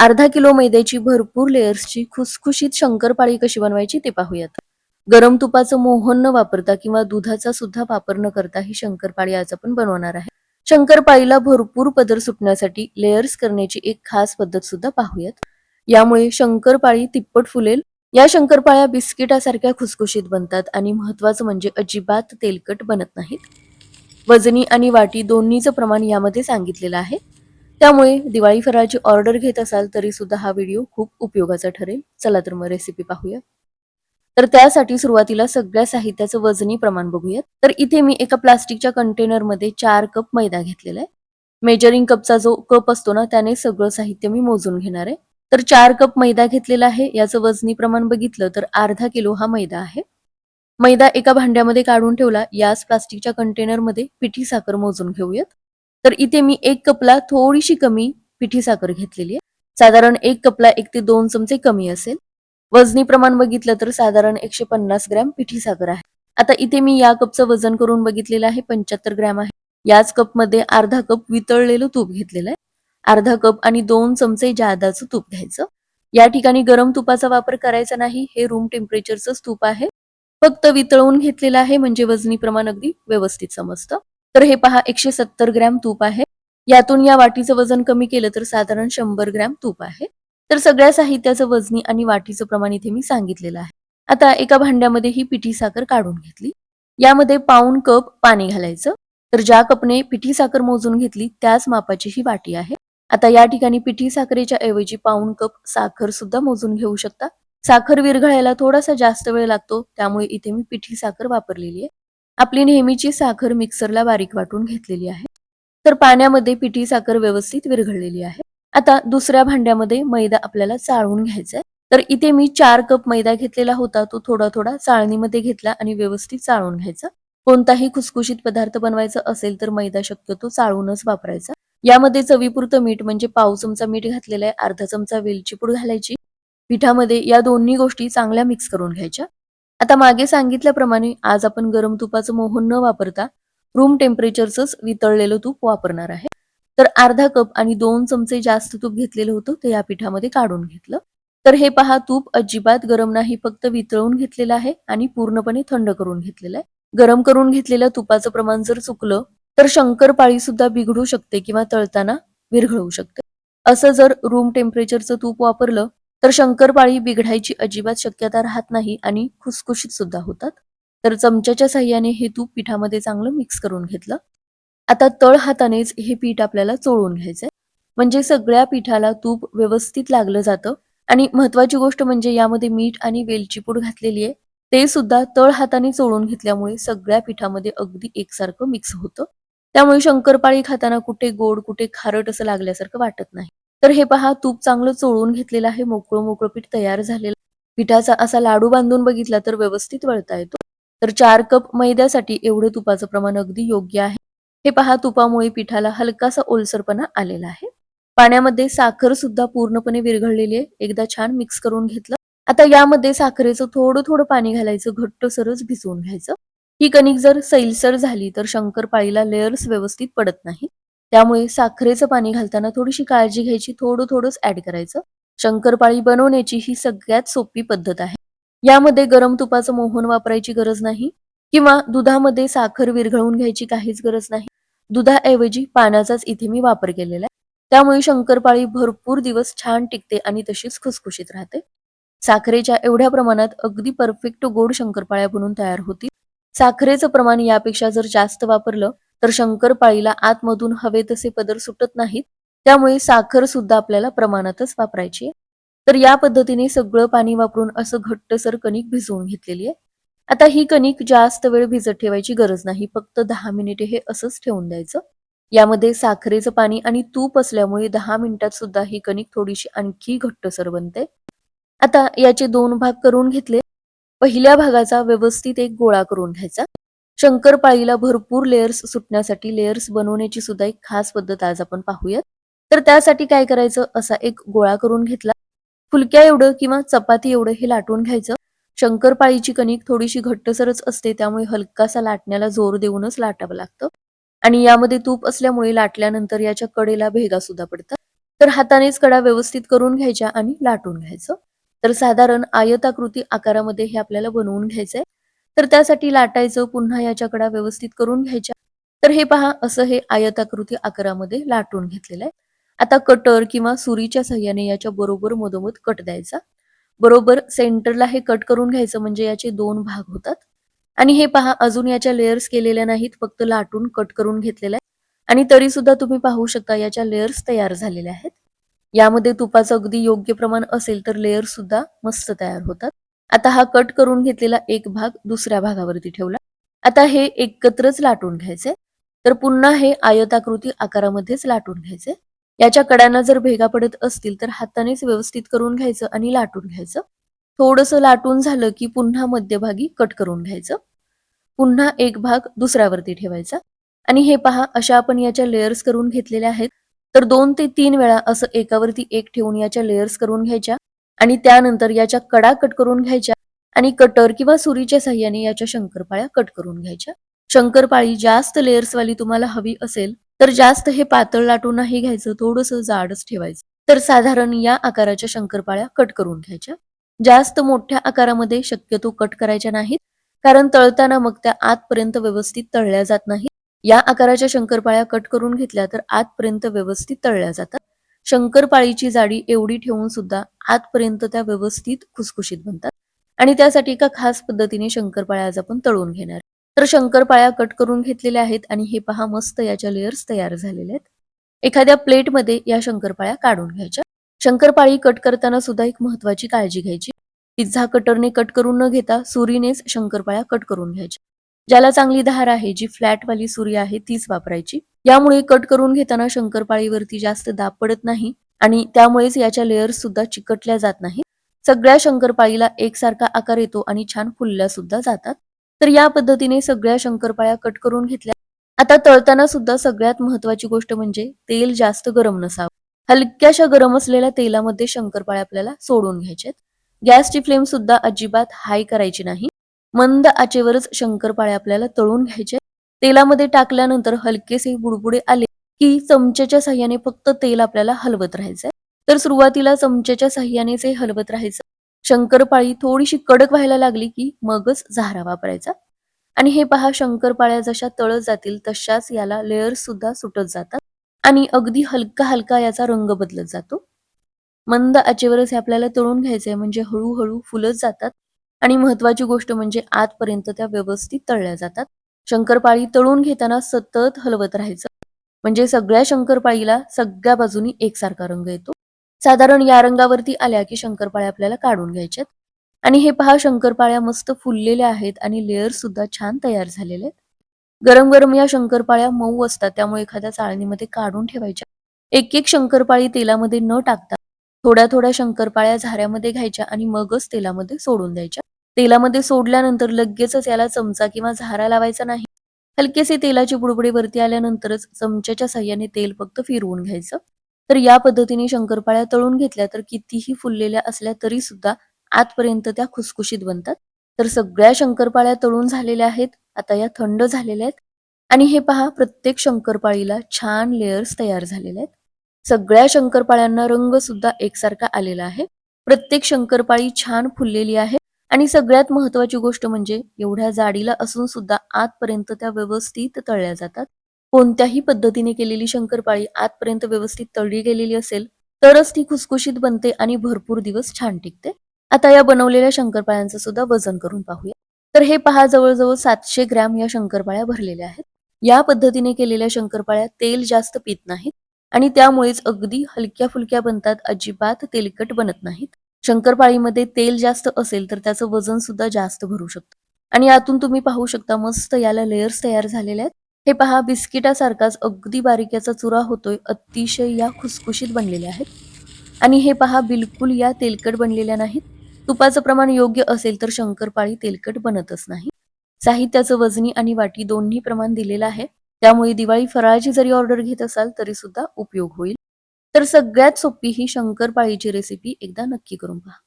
अर्धा किलो मैद्याची भरपूर लेयर्सची खुसखुशीत शंकरपाळी कशी बनवायची ते पाहूयात. गरम तुपाचं मोहन न वापरता किंवा दुधाचा सुद्धा वापर न करता ही शंकरपाळी आज आपण बनवणार आहे. शंकरपाळीला भरपूर पदर सुटण्यासाठी लेयर्स करण्याची एक खास पद्धत सुद्धा पाहूयात. यामुळे शंकरपाळी तिप्पट फुलेल. या शंकरपाळ्या बिस्किटासारख्या खुसखुशीत बनतात आणि महत्वाचं म्हणजे अजिबात तेलकट बनत नाहीत. वजनी आणि वाटी दोन्हीचं प्रमाण यामध्ये सांगितलेलं आहे. त्यामुळे दिवाळी फराळची ऑर्डर घेत असाल तरी सुद्धा हा व्हिडिओ खूप उपयोगाचा ठरेल. चला तर मग रेसिपी पाहूया. तर त्यासाठी सुरुवातीला सगळ्या साहित्याचं वजनी प्रमाण बघूयात. तर इथे मी एका प्लास्टिकच्या कंटेनरमध्ये चार कप मैदा घेतलेला आहे. मेजरिंग कपचा जो कप असतो ना त्याने सगळं साहित्य मी मोजून घेणार आहे. तर चार कप मैदा घेतलेला आहे. याचं वजनी प्रमाण बघितलं तर अर्धा किलो हा मैदा आहे. मैदा एका भांड्यामध्ये काढून ठेवला. याच प्लास्टिकच्या कंटेनरमध्ये पिठी साखर मोजून घेऊयात. तर इथे मी एक कपला थोडीशी कमी पिठी साखर घेतलेली आहे. साधारण एक कपला एक ते दोन चमचे कमी असेल. वजनी प्रमाण बघितलं तर साधारण एकशे पन्नास ग्रॅम पिठी साखर आहे. आता इथे मी या कपचं वजन करून बघितलेलं आहे पंच्याहत्तर ग्रॅम आहे. याच कपमध्ये अर्धा कप वितळलेलं तूप घेतलेलं आहे. अर्धा कप आणि दोन चमचे जादाचं तूप घ्यायचं. या ठिकाणी गरम तुपाचा वापर करायचा नाही हे रूम टेम्परेचरचं तूप आहे. फक्त वितळवून घेतलेलं आहे म्हणजे वजनी प्रमाण अगदी व्यवस्थित समजतं. तर हे पहा एकशे सत्तर ग्रॅम तूप आहे. यातून या वाटीचं वजन कमी केलं तर साधारण शंभर ग्रॅम तूप आहे. तर सगळ्या साहित्याचं वजनी आणि वाटीचं प्रमाण इथे मी सांगितलेलं आहे. आता एका भांड्यामध्ये ही पिठी साखर काढून घेतली. यामध्ये पाऊन कप पाणी घालायचं. तर ज्या कपने पिठी साखर मोजून घेतली त्याच मापाची ही वाटी आहे. आता या ठिकाणी पिठी साखरेच्या ऐवजी पाऊन कप साखर सुद्धा मोजून घेऊ शकता. साखर विरघळायला थोडासा जास्त वेळ लागतो त्यामुळे इथे मी पिठी साखर वापरलेली आहे. आपली नेहमीची साखर मिक्सरला बारीक वाटून घेतलेली आहे. तर पाण्यामध्ये पिठी साखर व्यवस्थित विरघळलेली आहे. आता दुसऱ्या भांड्यामध्ये मैदा आपल्याला चाळून घ्यायचा आहे तर इथे मी चार कप मैदा घेतलेला होता तो थोडा थोडा चाळणीमध्ये घेतला आणि व्यवस्थित चाळून घ्यायचा. कोणताही खुसखुशीत पदार्थ बनवायचा असेल तर मैदा शक्यतो चाळूनच वापरायचा. यामध्ये चवीपुरतं मीठ म्हणजे पाव चमचा मीठ घातलेला आहे अर्धा चमचा वेलची पूड घालायची. पिठामध्ये या दोन्ही गोष्टी चांगल्या मिक्स करून घ्यायच्या. आता मागे सांगितल्याप्रमाणे आज आपण गरम तुपाचं मोहन न वापरता रूम टेम्परेचरचंच वितळलेलं तूप वापरणार आहे. तर अर्धा कप आणि दोन चमचे जास्त तूप घेतलेलं होतं ते या पिठामध्ये काढून घेतलं. तर हे पहा तूप अजिबात गरम नाही फक्त वितळून घेतलेलं आहे आणि पूर्णपणे थंड करून घेतलेलं आहे. गरम करून घेतलेल्या तुपाचं प्रमाण जर चुकलं तर शंकरपाळी सुद्धा बिघडू शकते किंवा तळताना विरघळू शकते. असं जर रूम टेम्परेचरचं तूप वापरलं तर शंकरपाळी बिघडायची अजिबात शक्यता राहत नाही आणि खुसखुशीत सुद्धा होतात. तर चमच्याच्या साह्याने हे तूप पिठामध्ये चांगलं मिक्स करून घेतलं. आता तळ हातानेच हे पीठ आपल्याला चोळून घ्यायचंय. म्हणजे सगळ्या पिठाला तूप व्यवस्थित लागलं जातं. आणि महत्वाची गोष्ट म्हणजे यामध्ये मीठ आणि वेलची पूड घातलेली आहे. ते सुद्धा तळ हाताने चोळून घेतल्यामुळे सगळ्या पिठामध्ये अगदी एकसारखं मिक्स होतं. त्यामुळे शंकरपाळी खाताना कुठे गोड कुठे खारट असं लागल्यासारखं वाटत नाही. तर हे पहा तूप चांगलं चोळून घेतलेलं आहे मोकळं मोकळं पीठ तयार झालेलं. पिठाचा असा लाडू बांधून बघितला तर व्यवस्थित वळता येतो. तर चार कप मैद्यासाठी एवढं तुपाचं प्रमाण अगदी योग्य आहे. हे पहा तुपामुळे पिठाला हलकासा ओलसरपणा आलेला आहे. पाण्यामध्ये साखर सुद्धा पूर्णपणे विरघळलेली आहे. एकदा छान मिक्स करून घेतलं. आता यामध्ये साखरेचं थोडं थोडं पाणी घालायचं घट्ट सरच भिजवून घ्यायचं. ही कणिक जर सैलसर झाली तर शंकरपाळीला लेयर्स व्यवस्थित पडत नाही. त्यामुळे साखरेचं पाणी घालताना थोडीशी काळजी घ्यायची थोडं थोडंच ऍड करायचं. शंकरपाळी बनवण्याची ही सगळ्यात सोपी पद्धत आहे. यामध्ये गरम तुपाचं मोहन वापरायची गरज नाही किंवा दुधामध्ये साखर विरघळवून घ्यायची काहीच गरज नाही. दुधाऐवजी पाण्याचाच इथे मी वापर केलेला आहे. त्यामुळे शंकरपाळी भरपूर दिवस छान टिकते आणि तशीच खुसखुशीत राहते. साखरेच्या एवढ्या प्रमाणात अगदी परफेक्ट गोड शंकरपाळ्या बनून तयार होतील. साखरेचं प्रमाण यापेक्षा जर जास्त वापरलं तर शंकरपाळीला आतमधून हवे तसे पदर सुटत नाहीत. त्यामुळे साखर सुद्धा आपल्याला प्रमाणातच वापरायची तर या पद्धतीने सगळं पाणी वापरून असं घट्टसर कणिक भिजवून घेतलेली आहे. आता ही कणिक जास्त वेळ भिजत ठेवायची गरज नाही. फक्त दहा मिनिटे हे असंच ठेवून द्यायचं. यामध्ये साखरेचं पाणी आणि तूप असल्यामुळे दहा मिनिटात सुद्धा ही कणिक थोडीशी आणखी घट्टसर बनते. आता याचे दोन भाग करून घेतले. पहिल्या भागाचा व्यवस्थित एक गोळा करून घ्यायचा. शंकरपाळीला भरपूर लेयर्स सुटण्यासाठी लेयर्स बनवण्याची सुद्धा एक खास पद्धत आज आपण पाहूयात. तर त्यासाठी काय करायचं? असा एक गोळा करून घेतला. फुलक्या एवढं किंवा चपाती एवढं हे लाटून घ्यायचं. शंकरपाळीची कणिक थोडीशी घट्टसरच असते त्यामुळे हलकासा लाटण्याला जोर देऊनच लाटावं लागतं. आणि यामध्ये तूप असल्यामुळे लाटल्यानंतर याच्या कडेला भेगा सुद्धा पडतात. तर हातानेच कडा व्यवस्थित करून घ्यायच्या आणि लाटून घ्यायचं. तर साधारण आयताकृती आकारामध्ये हे आपल्याला बनवून घ्यायचंय. तर त्यासाठी लाटायचं पुन्हा या चकडा व्यवस्थित करून घ्यायच्या. तर हे पहा असं हे आयताकृती आकारामध्ये लाटून घेतलेलं आहे. आता कटर किंवा सुरीच्या सहाय्याने याच्या बरोबर मधोमध कट द्यायचा. बरोबर सेंटरला हे कट करून घ्यायचं म्हणजे याचे दोन भाग होतात. आणि हे पहा अजून याच्या लेयर्स केलेल्या नाहीत फक्त लाटून कट करून घेतलेल्या आहे. आणि तरी सुद्धा तुम्ही पाहू शकता याच्या लेयर्स तयार झालेल्या आहेत. यामध्ये तुपाचं अगदी योग्य प्रमाण असेल तर लेयर सुद्धा मस्त तयार होतात. आता हा कट करून घेतलेला एक भाग दुसऱ्या भागावरती ठेवला. आता हे एकत्रच लाटून घ्यायचे. तर पुन्हा हे आयताकृती आकारामध्येच लाटून घ्यायचे. याच्या कडांना जर भेगा पडत असतील तर हातानेच व्यवस्थित करून घ्यायचं आणि लाटून घ्यायचं. थोडस लाटून झालं की पुन्हा मध्यभागी कट करून घ्यायचं. पुन्हा एक भाग दुसऱ्यावरती ठेवायचा. आणि हे पहा अशा आपण याच्या लेयर्स करून घेतलेल्या आहेत. तर दोन ते तीन वेळा असं एकावरती एक ठेवून याच्या लेयर्स करून घ्यायच्या. आणि त्यानंतर याच्या कडा कट करून घ्यायच्या आणि कटर किंवा सुरीच्या साह्याने याच्या शंकरपाळ्या कट करून घ्यायच्या. शंकरपाळी जास्त लेअर्सवाली तुम्हाला हवी असेल तर जास्त हे पातळ लाटून नाही घ्यायचं थोडस जाडच ठेवायचं. तर साधारण या आकाराच्या शंकरपाळ्या कट करून घ्यायच्या. जास्त मोठ्या आकारामध्ये शक्यतो कट करायच्या नाहीत कारण तळताना मग त्या आतपर्यंत व्यवस्थित तळल्या जात नाहीत. या आकाराच्या शंकरपाळ्या कट करून घेतल्या तर आतपर्यंत व्यवस्थित तळल्या जातात. शंकरपाळीची जाडी एवढी ठेवून सुद्धा आतपर्यंत त्या व्यवस्थित खुसखुशीत बनतात. आणि त्यासाठी एका खास पद्धतीने शंकरपाळ्या आज आपण तळून घेणार. तर शंकरपाळ्या कट करून घेतलेल्या आहेत आणि हे पहा मस्त याच्या लेयर्स तयार झालेले आहेत. एखाद्या प्लेटमध्ये या शंकरपाळ्या काढून घ्यायच्या. शंकरपाळी कट करताना सुद्धा एक महत्वाची काळजी घ्यायची. पिझ्झा कटरने कट करून न घेता सुरीनेच शंकरपाळ्या कट करून घ्यायच्या. ज्याला चांगली धार आहे जी फ्लॅट वाली सुरी आहे तीच वापरायची. यामुळे कट करून घेताना शंकरपाळीवरती जास्त दाब पडत नाही आणि त्यामुळेच याच्या लेअर्स सुद्धा चिकटल्या जात नाही सगळ्या शंकरपाळीला एकसारखा आकार येतो आणि छान फुलल्या सुद्धा जातात. तर या पद्धतीने सगळ्या शंकरपाळ्या कट करून घेतल्या. आता तळताना सुद्धा सगळ्यात महत्वाची गोष्ट म्हणजे तेल जास्त गरम नसावं. हलक्याशा गरम असलेल्या तेलामध्ये शंकरपाळ्या आपल्याला सोडून घ्यायच्यात. गॅसची फ्लेम सुद्धा अजिबात हाय करायची नाही. मंद आचेवरच शंकरपाळे आपल्याला तळून घ्यायचे. तेलामध्ये टाकल्यानंतर हलकेसे बुडबुडे आले की चमच्याच्या साह्याने फक्त तेल आपल्याला हलवत राहायचंय तर सुरुवातीला चमच्याच्या साह्यानेच हे हलवत राहायचं. शंकरपाळी थोडीशी कडक व्हायला लागली की मगच झारा वापरायचा. आणि हे पहा शंकरपाळ्या जशा तळत जातील तशाच याला लेअर सुद्धा सुटत जातात. आणि अगदी हलका हलका याचा रंग बदलत जातो. मंद आचेवरच हे आपल्याला तळून घ्यायचंय म्हणजे हळूहळू फुलत जातात. आणि महत्वाची गोष्ट म्हणजे आतपर्यंत त्या व्यवस्थित तळल्या जातात. शंकरपाळी तळून घेताना सतत हलवत राहायचं. म्हणजे सगळ्या शंकरपाळीला सगळ्या बाजूनी एकसारखा रंग येतो. साधारण या रंगावरती आल्या की शंकरपाळ्या आपल्याला काढून घ्यायच्यात. आणि हे पहा शंकरपाळ्या मस्त फुललेल्या आहेत आणि लेअर सुद्धा छान तयार झालेले आहेत. गरम गरम या शंकरपाळ्या मऊ असतात त्यामुळे एखाद्या चाळणीमध्ये काढून ठेवायच्या. एक एक शंकरपाळी तेलामध्ये न टाकता थोड्या थोड्या शंकरपाळ्या झाऱ्यामध्ये घ्यायच्या आणि मगच तेलामध्ये सोडून द्यायच्या. तेलामध्ये सोडल्यानंतर लगेचच याला चमचा किंवा झारा लावायचा नाही. हलकेसे तेलाची बुडबुडे वरती आल्यानंतरच चमच्याच्या साह्याने तेल फक्त फिरवून घ्यायचं. तर या पद्धतीने शंकरपाळ्या तळून घेतल्या तर कितीही फुललेल्या असल्या तरी सुद्धा आतपर्यंत त्या खुसखुशीत बनतात. तर सगळ्या शंकरपाळ्या तळून झालेल्या आहेत. आता या थंड झालेल्या आहेत. आणि हे पहा प्रत्येक शंकरपाळीला छान लेयर्स तयार झालेले आहेत. सगळ्या शंकरपाळ्यांना रंग सुद्धा एकसारखा आलेला आहे. प्रत्येक शंकरपाळी छान फुललेली आहे. आणि सगळ्यात महत्वाची गोष्ट म्हणजे एवढ्या जाडीला असून सुद्धा आतपर्यंत त्या व्यवस्थित तळल्या जातात. कोणत्याही पद्धतीने केलेली शंकरपाळी आतपर्यंत व्यवस्थित तळली गेलेली असेल तरच ती खुसखुशीत बनते आणि भरपूर दिवस छान टिकते. आता या बनवलेल्या शंकरपाळ्यांचं सुद्धा वजन करून पाहूया. तर हे पहा जवळजवळ सातशे ग्रॅम या शंकरपाळ्या भरलेल्या आहेत. या पद्धतीने केलेल्या शंकरपाळ्या तेल जास्त पित नाहीत आणि त्यामुळेच अगदी हलक्या फुलक्या बनतात अजिबात तेलकट बनत नाहीत. शंकरपाळीमध्ये तेल जास्त असेल तर त्याचं वजन सुद्धा जास्त भरू शकतं. आणि यातून तुम्ही पाहू शकता मस्त याला लेयर्स तयार झालेले आहेत. हे पहा बिस्किटासारखाच अगदी बारीक याचा चुरा होतोय अतिशय या खुसखुशीत बनलेल्या आहेत. आणि हे पहा बिलकुल या तेलकट बनलेल्या नाहीत. तुपाचं प्रमाण योग्य असेल तर शंकरपाळी तेलकट बनतच नाही. साहित्याचं वजनी आणि वाटी दोन्ही प्रमाण दिलेलं आहे. त्यामुळे दिवाळी फराळाची जरी ऑर्डर घेत असाल तरी सुद्धा उपयोग होईल. तर सगळ्यात सोपी ही शंकरपाळीची रेसिपी एकदा नक्की करून पहा.